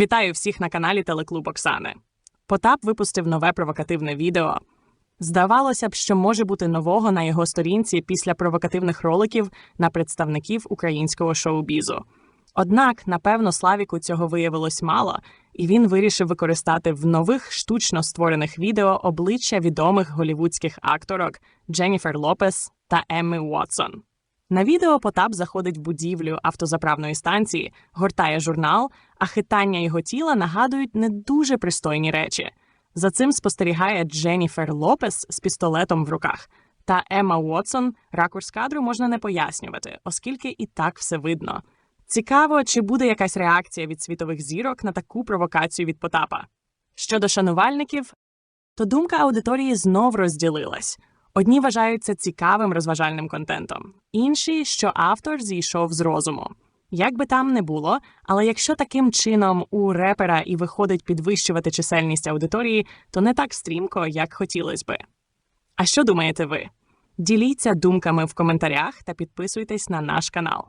Вітаю всіх на каналі Телеклуб Оксани. Потап випустив нове провокативне відео. Здавалося б, що може бути нового на його сторінці після провокативних роликів на представників українського шоу-бізу. Однак, напевно, Славіку цього виявилось мало, і він вирішив використати в нових штучно створених відео обличчя відомих голівудських акторок Дженніфер Лопес та Емми Уотсон. На відео Потап заходить в будівлю автозаправної станції, гортає журнал, а хитання його тіла нагадують не дуже пристойні речі. За цим спостерігає Дженніфер Лопес з пістолетом в руках. Та Емма Уотсон ракурс кадру можна не пояснювати, оскільки і так все видно. Цікаво, чи буде якась реакція від світових зірок на таку провокацію від Потапа. Щодо шанувальників, то думка аудиторії знов розділилась. Одні вважаються цікавим розважальним контентом, інші, що автор зійшов з розуму. Як би там не було, але якщо таким чином у репера і виходить підвищувати чисельність аудиторії, то не так стрімко, як хотілося би. А що думаєте ви? Діліться думками в коментарях та підписуйтесь на наш канал.